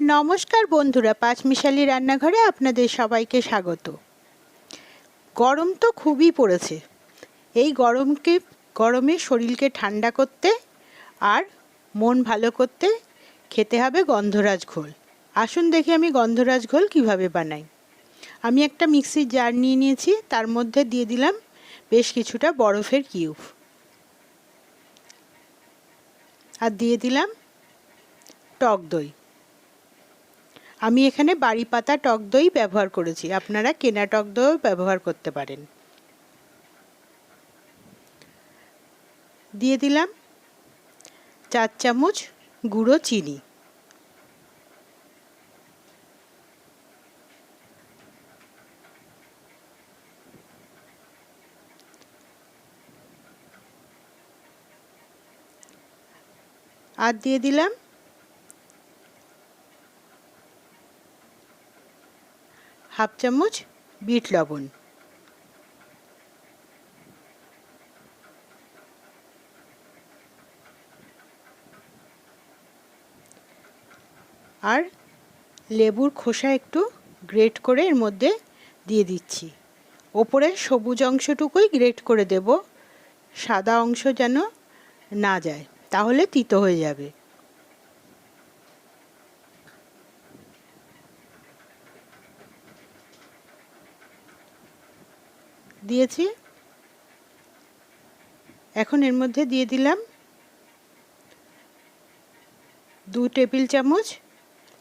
নমস্কার বন্ধুরা, পাঁচমিশালি রান্নাঘরে আপনাদের সবাইকে স্বাগত। গরম তো খুবই পড়েছে। এই গরমকে, গরমে শরীরকে ঠান্ডা করতে আর মন ভালো করতে খেতে হবে গন্ধরাজ ঘোল। আসুন দেখি আমি গন্ধরাজ ঘোল কীভাবে বানাই। আমি একটা মিক্সির জার নিয়ে নিয়েছি, তার মধ্যে দিয়ে দিলাম বেশ কিছুটা বরফের কিউব। আর দিয়ে দিলাম টক দই। আমি এখানে বাড়ি পাতা টক দই ব্যবহার করেছি। আপনারা কেনা টক দইও ব্যবহার করতে পারেন। দিয়ে দিলাম চার চামচ গুঁড়ো চিনি। আর দিয়ে দিলাম হাফ চামচ বিট লবণ। আর লেবুর খোসা একটু গ্রেট করে এর মধ্যে দিয়ে দিচ্ছি। ওপরে সবুজ অংশটুকুই গ্রেট করে দেব। সাদা অংশ যেন না যায়, তাহলে তিতো হয়ে যাবে। দিয়েছি। এখন এর মধ্যে দিয়ে দিলাম দু টেবিল চামচ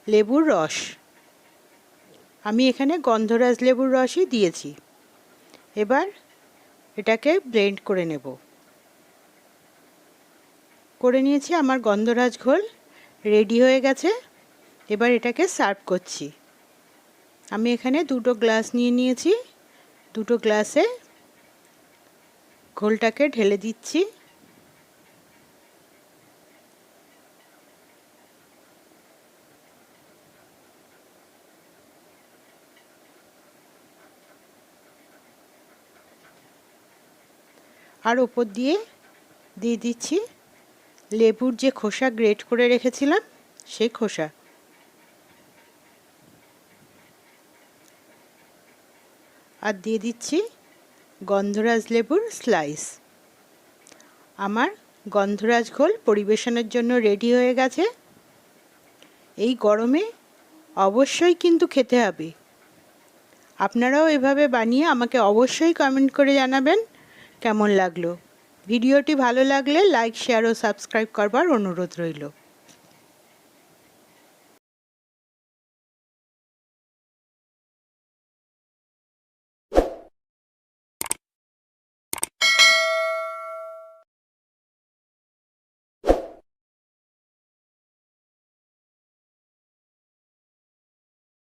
লেবুর রস। আমি এখানে গন্ধরাজ লেবুর রসই দিয়েছি। এবার এটাকে ব্লেন্ড করে নেব। করে নিয়েছি আমার গন্ধরাজ ঘোল, রেডি হয়ে গেছে। এবার এটাকে সার্ভ করছি। আমি এখানে দুটো গ্লাস নিয়ে নিয়েছি। দুটো গ্লাসে ঘোলটাকে ঢেলে দিচ্ছি। আর ওপর দিয়ে দিয়ে দিচ্ছি লেবুর যে খোসা গ্রেট করে রেখেছিলাম, সেই খোসা। আর দিয়ে দিচ্ছি গন্ধরাজ লেবুর স্লাইস। আমার গন্ধরাজ ঘোল পরিবেশনের জন্য রেডি হয়ে গেছে। এই গরমে অবশ্যই কিন্তু খেতে হবে। আপনারাও এভাবে বানিয়ে আমাকে অবশ্যই কমেন্ট করে জানাবেন কেমন লাগল। ভিডিওটি ভালো লাগলে লাইক শেয়ার ও সাবস্ক্রাইব করবার অনুরোধ রইল।